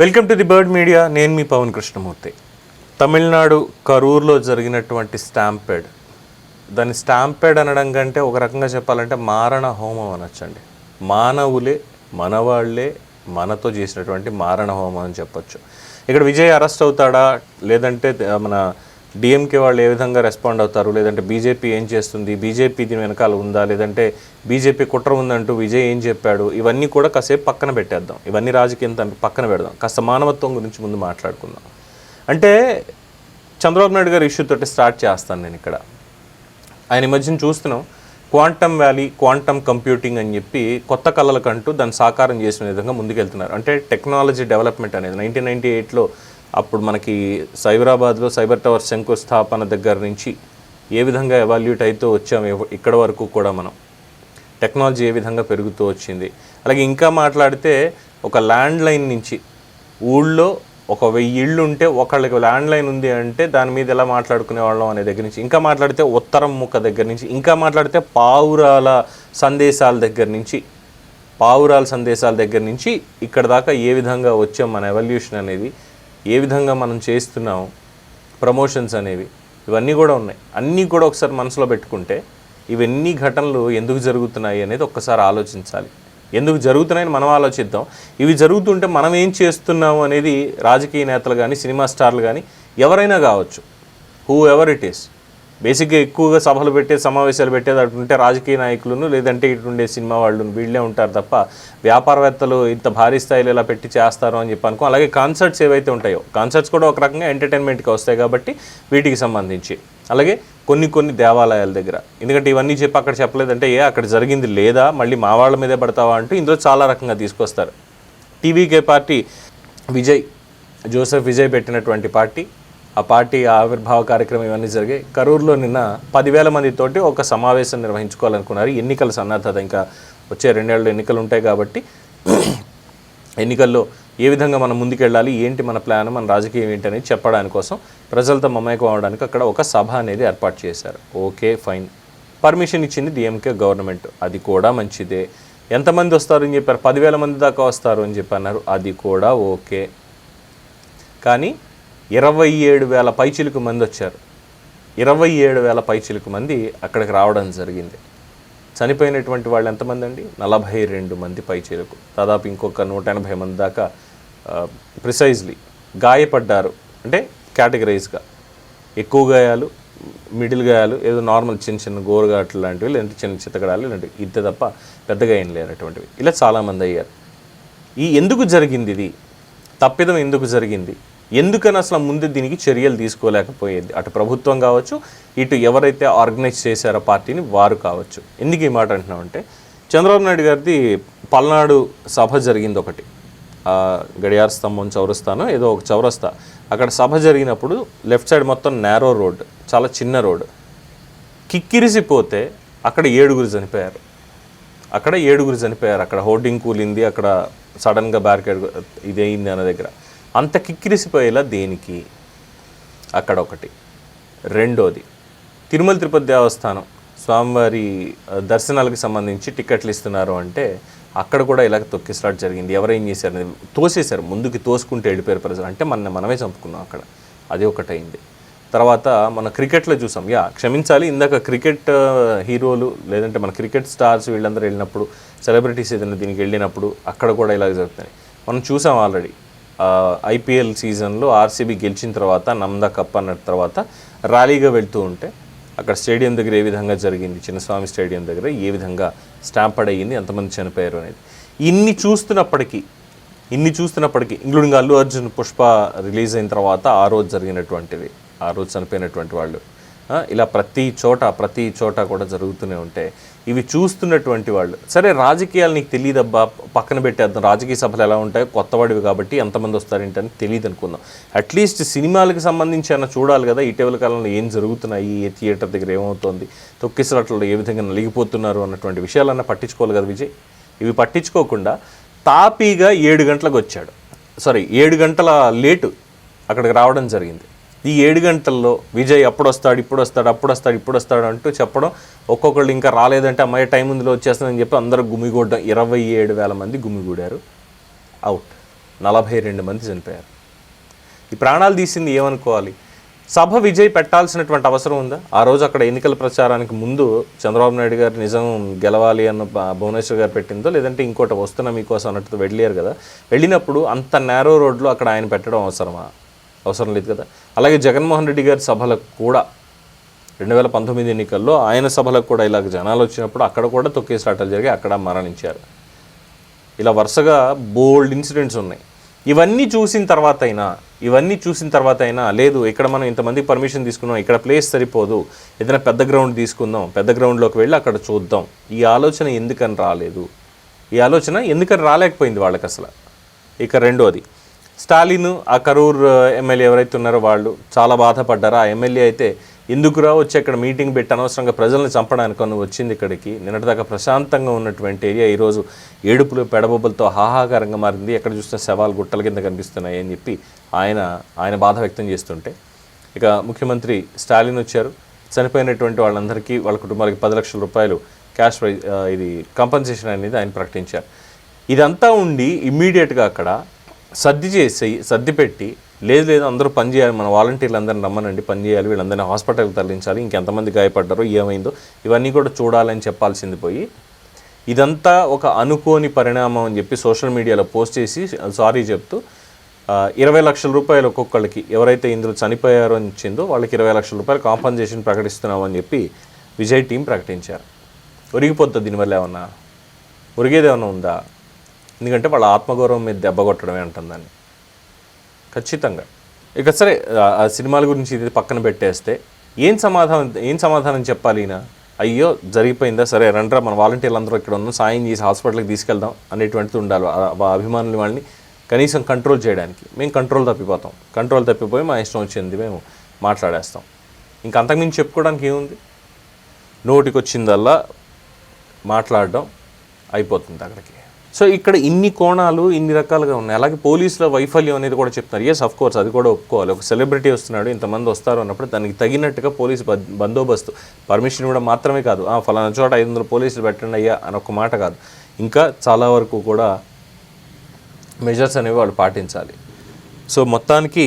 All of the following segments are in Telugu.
Welcome to the Bird Media. నేను మీ పవన్ కృష్ణమూర్తి. తమిళనాడు కరూర్లో జరిగినటువంటి స్టాంపెడ్. దాన్ని స్టాంపెడ్ అనడం కంటే ఒక రకంగా చెప్పాలంటే మారణ హోమం అనొచ్చండి. మానవులే మనవాళ్ళే మనతో చేసినటువంటి మారణ హోమం అని చెప్పొచ్చు. ఇక్కడ విజయ్ అరెస్ట్ అవుతాడా? లేదంటే మన డిఎంకే వాళ్ళు ఏ విధంగా రెస్పాండ్ అవుతారు? లేదంటే బీజేపీ ఏం చేస్తుంది? బీజేపీ దీని వెనకాల ఉందా? లేదంటే బీజేపీ కుట్ర ఉందంటూ విజయ్ ఏం చెప్పాడు? ఇవన్నీ కూడా కాసేపు పక్కన పెట్టేద్దాం. ఇవన్నీ రాజకీయం పక్కన పెడదాం. కాస్త మానవత్వం గురించి ముందు మాట్లాడుకుందాం. అంటే చంద్రబాబు నాయుడు గారి ఇష్యూ తోటి స్టార్ట్ చేస్తాను నేను ఇక్కడ. ఆయన మధ్యన చూస్తున్నాం. క్వాంటమ్ వ్యాలీ క్వాంటమ్ కంప్యూటింగ్ అని చెప్పి కొత్త కళలకంటూ దాన్ని సాకారం చేసిన విధంగా ముందుకెళ్తున్నారు. అంటే టెక్నాలజీ డెవలప్మెంట్ అనేది నైన్టీన్ నైన్టీ ఎయిట్లో అప్పుడు మనకి సైబరాబాద్లో సైబర్ టవర్ శంకుస్థాపన దగ్గర నుంచి ఏ విధంగా ఎవాల్యూట్ అవుతూ వచ్చాము ఇక్కడ వరకు కూడా మనం. టెక్నాలజీ ఏ విధంగా పెరుగుతూ వచ్చింది. అలాగే ఇంకా మాట్లాడితే ఒక ల్యాండ్ లైన్ నుంచి ఊళ్ళో ఒక వెయ్యి ఇళ్ళు ఉంటే ఒకళ్ళకి ల్యాండ్ లైన్ ఉంది అంటే దాని మీద ఎలా మాట్లాడుకునే వాళ్ళం అనే దగ్గర నుంచి. ఇంకా మాట్లాడితే ఉత్తరం ముక్క దగ్గర నుంచి. ఇంకా మాట్లాడితే పావురాల సందేశాల దగ్గర నుంచి. పావురాల సందేశాల దగ్గర నుంచి ఇక్కడ దాకా ఏ విధంగా వచ్చాం మన ఎవల్యూషన్ అనేది. ఏ విధంగా మనం చేస్తున్నాం ప్రమోషన్స్ అనేవి ఇవన్నీ కూడా ఉన్నాయి. అన్నీ కూడా ఒకసారి మనసులో పెట్టుకుంటే ఇవన్నీ ఘటనలు ఎందుకు జరుగుతున్నాయి అనేది ఒక్కసారి ఆలోచించాలి. ఎందుకు జరుగుతున్నాయని మనం ఆలోచిద్దాం. ఇవి జరుగుతుంటే మనం ఏం చేస్తున్నాము అనేది రాజకీయ నేతలు కానీ సినిమా స్టార్లు కానీ ఎవరైనా కావచ్చు. హూ ఎవర్ ఇట్ ఈస్ బేసిక్గా ఎక్కువగా సభలు పెట్టే సమావేశాలు పెట్టేది అటుంటే రాజకీయ నాయకులను లేదంటే ఇటుండే సినిమా వాళ్ళు వీళ్ళే ఉంటారు తప్ప వ్యాపారవేత్తలు ఇంత భారీ స్థాయిలో ఇలా పెట్టి చేస్తారు అని చెప్పి అనుకో అలాగే కాన్సర్ట్స్ ఏవైతే ఉంటాయో కాన్సర్ట్స్ కూడా ఒక రకంగా ఎంటర్టైన్మెంట్కి వస్తాయి కాబట్టి వీటికి సంబంధించి. అలాగే కొన్ని కొన్ని దేవాలయాల దగ్గర. ఎందుకంటే ఇవన్నీ చెప్పి అక్కడ చెప్పలేదంటే ఏ అక్కడ జరిగింది లేదా? మళ్ళీ మా వాళ్ళ మీదే పడతావా? అంటూ ఇందులో చాలా రకంగా తీసుకొస్తారు. TVK party Vijay Joseph Vijay పెట్టినటువంటి పార్టీ. ఆ పార్టీ ఆవిర్భావ కార్యక్రమం ఇవన్నీ జరిగాయి. కరూరులో నిన్న పదివేల మందితోటి ఒక సమావేశం నిర్వహించుకోవాలనుకున్నారు. ఎన్నికల సన్నద్ధత ఇంకా వచ్చే రెండేళ్ళు ఎన్నికలు ఉంటాయి కాబట్టి ఎన్నికల్లో ఏ విధంగా మనం ముందుకెళ్ళాలి ఏంటి మన ప్లాన్ మన రాజకీయం ఏంటి అనేది చెప్పడానికి కోసం ప్రజలతో మమేకం అవడానికి అక్కడ ఒక సభ అనేది ఏర్పాటు చేశారు. Okay fine. పర్మిషన్ ఇచ్చింది డిఎంకే గవర్నమెంట్. అది కూడా మంచిదే. ఎంతమంది వస్తారు అని చెప్పారు? పదివేల మంది దాకా వస్తారు అని చెప్పి అన్నారు. అది కూడా ఓకే. కానీ ఇరవై ఏడు వేల పైచిలుకు మంది వచ్చారు. ఇరవై ఏడు వేల పైచిలుకు మంది అక్కడికి రావడం జరిగింది. చనిపోయినటువంటి వాళ్ళు ఎంతమంది అండి నలభై రెండు మంది పైచిలుకు. దాదాపు ఇంకొక నూట ఎనభై మంది దాకా ప్రిసైజ్లీ గాయపడ్డారు. అంటే కేటగిరైజ్గా ఎక్కువ గాయాలు మిడిల్ గాయాలు ఏదో నార్మల్ చిన్న చిన్న గోరుగాట్లు లాంటివి లేదంటే చిన్న చిత్తగడాలు ఇలాంటివి ఇంతే తప్ప పెద్దగా ఏం లేనటువంటివి. ఇలా చాలామంది అయ్యారు. ఈ ఎందుకు జరిగింది ఇది? తప్పిదం ఎందుకు జరిగింది? ఎందుకని అసలు ముందు దీనికి చర్యలు తీసుకోలేకపోయేది? అటు ప్రభుత్వం కావచ్చు ఇటు ఎవరైతే ఆర్గనైజ్ చేశారో పార్టీని వారు కావచ్చు. ఎందుకు ఈ మాట అంటున్నామంటే చంద్రబాబు నాయుడు గారిది పల్నాడు సభ జరిగింది ఒకటి. గడియార స్తంభం చౌరస్తానో ఏదో ఒక చౌరస్తా. అక్కడ సభ జరిగినప్పుడు లెఫ్ట్ సైడ్ మొత్తం నేరో రోడ్ చాలా చిన్న రోడ్ కిక్కిరిసిపోతే అక్కడ ఏడుగురు చనిపోయారు. అక్కడ ఏడుగురు చనిపోయారు. అక్కడ హోర్డింగ్ కూలింది అక్కడ సడన్గా బ్యారికేడ్ ఇదయింది అన్న దగ్గర. అంత కిక్కిరిసిపోయేలా దేనికి? అక్కడ ఒకటి రెండోది తిరుమల తిరుపతి దేవస్థానం. స్వామివారి దర్శనాలకు సంబంధించి టికెట్లు ఇస్తున్నారు అంటే అక్కడ కూడా ఇలాగ తొక్కిసలాట్ జరిగింది. ఎవరేం చేశారు తోసేశారు. ముందుకి తోసుకుంటూ వెళ్ళిపోయారు ప్రజలు. అంటే మన మనమే చంపుకున్నాం అక్కడ. అది ఒకటైంది. తర్వాత మన క్రికెట్లో చూసాం. యా క్షమించాలి. ఇందాక క్రికెట్ హీరోలు లేదంటే మన క్రికెట్ స్టార్స్ వీళ్ళందరూ వెళ్ళినప్పుడు సెలబ్రిటీస్ ఏదైనా దీనికి వెళ్ళినప్పుడు అక్కడ కూడా ఇలాగ జరుగుతాయి మనం చూసాం ఆల్రెడీ. ఐపీఎల్ సీజన్లో ఆర్సీబీ గెలిచిన తర్వాత నమ్దా కప్ అన్న తర్వాత ర్యాలీగా వెళ్తూ ఉంటే అక్కడ స్టేడియం దగ్గర ఏ విధంగా జరిగింది? చిన్నస్వామి స్టేడియం దగ్గర ఏ విధంగా స్టాంపడ్ అయ్యింది? ఎంతమంది చనిపోయారు అనేది. ఇన్ని చూస్తున్నప్పటికీ ఇన్ని చూస్తున్నప్పటికీ ఇంక్లూడింగ్ అల్లు అర్జున్ పుష్ప రిలీజ్ అయిన తర్వాత ఆ రోజు జరిగినటువంటిది ఆ రోజు చనిపోయినటువంటి వాళ్ళు ఇలా ప్రతి చోట ప్రతి చోట కూడా జరుగుతూనే ఉంటే ఇవి చూస్తున్నటువంటి వాళ్ళు. సరే రాజకీయాలు నీకు తెలియదబ్బా పక్కన పెట్టేద్దాం. రాజకీయ సభలు ఎలా ఉంటాయో కొత్తవాడివి కాబట్టి ఎంతమంది వస్తారేంటని తెలియదు అనుకుందాం. అట్లీస్ట్ సినిమాలకు సంబంధించి అన్న చూడాలి కదా ఇటీవల కాలంలో ఏం జరుగుతున్నాయి ఏ థియేటర్ దగ్గర ఏమవుతోంది తొక్కిసలాట్లలో ఏ విధంగా నలిగిపోతున్నారు అన్నటువంటి విషయాలన్నా పట్టించుకోవాలి కదా విజయ్? ఇవి పట్టించుకోకుండా తాపీగా ఏడు గంటలకు వచ్చాడు. సారీ ఏడు గంటల లేటు అక్కడికి రావడం జరిగింది. ఈ ఏడు గంటల్లో విజయ్ అప్పుడు వస్తాడు ఇప్పుడు వస్తాడు అప్పుడు వస్తాడు ఇప్పుడు వస్తాడు అంటూ చెప్పడం ఒక్కొక్కళ్ళు ఇంకా రాలేదంటే అమ్మాయి టైం ఉందిలో వచ్చేస్తుందని చెప్పి అందరూ గుమిగూడడం. ఇరవై ఏడు వేల మంది గుమిగూడారు. అవుట్ నలభై రెండు మంది చనిపోయారు. ఈ ప్రాణాలు తీసింది ఏమనుకోవాలి? సభ విజయ్ పెట్టాల్సినటువంటి అవసరం ఉందా? ఆ రోజు అక్కడ ఎన్నికల ప్రచారానికి ముందు చంద్రబాబు నాయుడు గారు నిజం గెలవాలి అన్న భువనేశ్వర్ గారు పెట్టిందో లేదంటే ఇంకోటి వస్తున్నా మీకోసం అన్నట్టు వెళ్ళారు కదా. వెళ్ళినప్పుడు అంత నేరో రోడ్లో అక్కడ ఆయన పెట్టడం అవసరమా? అవసరం లేదు కదా. అలాగే జగన్మోహన్ రెడ్డి గారి సభలకు కూడా రెండు వేల పంతొమ్మిది ఎన్నికల్లో ఆయన సభలకు కూడా ఇలాగ జనాలు వచ్చినప్పుడు అక్కడ కూడా తొక్కేసాటలు జరిగి అక్కడ మరణించారు. ఇలా వరుసగా బోల్డ్ ఇన్సిడెంట్స్ ఉన్నాయి. ఇవన్నీ చూసిన తర్వాత అయినా ఇవన్నీ చూసిన తర్వాత అయినా లేదు ఇక్కడ మనం ఇంతమంది పర్మిషన్ తీసుకున్నాం ఇక్కడ ప్లేస్ సరిపోదు ఏదైనా పెద్ద గ్రౌండ్ తీసుకుందాం పెద్ద గ్రౌండ్లోకి వెళ్ళి అక్కడ చూద్దాం. ఈ ఆలోచన ఎందుకని రాలేదు? ఈ ఆలోచన ఎందుకని రాలేకపోయింది వాళ్ళకి అసలు? ఇక రెండోది స్టాలిన్ ఆ కరూర్ ఎమ్మెల్యే ఎవరైతే ఉన్నారో వాళ్ళు చాలా బాధపడ్డారు. ఆ ఎమ్మెల్యే అయితే ఎందుకురా వచ్చి అక్కడ మీటింగ్ పెట్టి అనవసరంగా ప్రజల్ని చంపడానికి అని వచ్చింది ఇక్కడికి? నిన్నటిదాకా ప్రశాంతంగా ఉన్నటువంటి ఏరియా ఈరోజు ఏడుపులు పెడబొబ్బలతో హాహాకారంగా మారింది. ఎక్కడ చూసిన శవాలు గుట్టల కింద కనిపిస్తున్నాయి అని చెప్పి ఆయన ఆయన బాధ వ్యక్తం చేస్తుంటే ఇక ముఖ్యమంత్రి స్టాలిన్ వచ్చారు. చనిపోయినటువంటి వాళ్ళందరికీ వాళ్ళ కుటుంబాలకి పది లక్షల రూపాయలు క్యాష్ ప్రైజ్ ఇది కాంపన్సేషన్ అనేది ఆయన ప్రకటించారు. ఇదంతా ఉండి ఇమ్మీడియట్గా అక్కడ సర్ది చేసి సర్ది పెట్టి లేదు లేదు అందరూ పని చేయాలి మన వాలంటీర్లు అందరిని రమ్మనండి పని చేయాలి వీళ్ళందరినీ హాస్పిటల్కి తరలించాలి ఇంకెంతమంది గాయపడ్డారో ఏమైందో ఇవన్నీ కూడా చూడాలని చెప్పాల్సింది పోయి ఇదంతా ఒక అనుకోని పరిణామం అని చెప్పి సోషల్ మీడియాలో పోస్ట్ చేసి సారీ చెప్తూ ఇరవై లక్షల రూపాయలు ఒక్కొక్కళ్ళకి ఎవరైతే ఇందులో చనిపోయారో అని ఇచ్చిందో వాళ్ళకి ఇరవై లక్షల రూపాయలు కాంపన్సేషన్ ప్రకటిస్తున్నామని చెప్పి విజయ్ టీం ప్రకటించారు. ఒరిగిపోతుంది దీనివల్ల ఏమన్నా? ఒరిగేది ఉందా? ఎందుకంటే వాళ్ళ ఆత్మగౌరవం మీద దెబ్బ కొట్టడమే అంటుందని ఖచ్చితంగా. ఇక సరే ఆ- సినిమాల గురించి ఇది పక్కన పెట్టేస్తే ఏం సమాధానం ఏం సమాధానం చెప్పాలి ఈయన? అయ్యో జరిగిపోయిందా? సరే రండ్రా మన వాలంటీర్లు అందరూ ఇక్కడ ఉన్నాం సాయం చేసి హాస్పిటల్కి తీసుకెళ్దాం అనేటువంటిది ఉండాలి. అభిమానులు వాళ్ళని కనీసం కంట్రోల్ చేయడానికి. మేము కంట్రోల్ తప్పిపోతాం. కంట్రోల్ తప్పిపోయి మా ఇష్టం వచ్చింది మేము మాట్లాడేస్తాం. ఇంకా అంతకుమించి చెప్పుకోవడానికి ఏముంది? నోటికి వచ్చిందల్లా మాట్లాడడం అయిపోతుంది అక్కడికి. సో ఇక్కడ ఇన్ని కోణాలు ఇన్ని రకాలుగా ఉన్నాయి. అలాగే పోలీసుల వైఫల్యం అనేది కూడా చెప్తున్నారు ఎస్ అఫ్ కోర్స్ అది కూడా ఒప్పుకోవాలి. ఒక సెలబ్రిటీ వస్తున్నాడు ఇంతమంది వస్తారు అన్నప్పుడు దానికి తగినట్టుగా పోలీసు బందోబస్తు పర్మిషన్ కూడా మాత్రమే కాదు. ఫలానా చోట ఐదు వందల పోలీసులు పెట్టండి అయ్యా అని ఒక మాట కాదు. ఇంకా చాలా వరకు కూడా మెజర్స్ అనేవి వాళ్ళు పాటించాలి. సో మొత్తానికి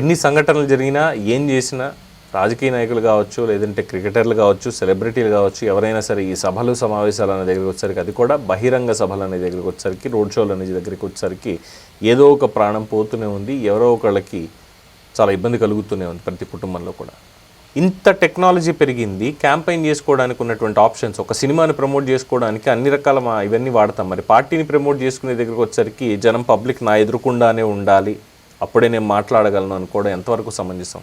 ఎన్ని సంఘటనలు జరిగినా ఏం చేసినా రాజకీయ నాయకులు కావచ్చు లేదంటే క్రికెటర్లు కావచ్చు సెలబ్రిటీలు కావచ్చు ఎవరైనా సరే ఈ సభలు సమావేశాలు అనే దగ్గరికి వచ్చేసరికి అది కూడా బహిరంగ సభలు అనే దగ్గరికి వచ్చేసరికి రోడ్ షోలు అనే దగ్గరికి వచ్చేసరికి ఏదో ఒక ప్రాణం పోతూనే ఉంది ఎవరో ఒకళ్ళకి చాలా ఇబ్బంది కలుగుతూనే ఉంది ప్రతి కుటుంబంలో కూడా. ఇంత టెక్నాలజీ పెరిగింది క్యాంపెయిన్ చేసుకోవడానికి ఉన్నటువంటి ఆప్షన్స్ ఒక సినిమాని ప్రమోట్ చేసుకోవడానికి అన్ని రకాల మా ఇవన్నీ వాడతాం. మరి పార్టీని ప్రమోట్ చేసుకునే దగ్గరికి వచ్చేసరికి జనం పబ్లిక్ నా ఎదురుకుండానే ఉండాలి అప్పుడే నేను మాట్లాడగలను అనుకోవడం ఎంతవరకు సమంజసం?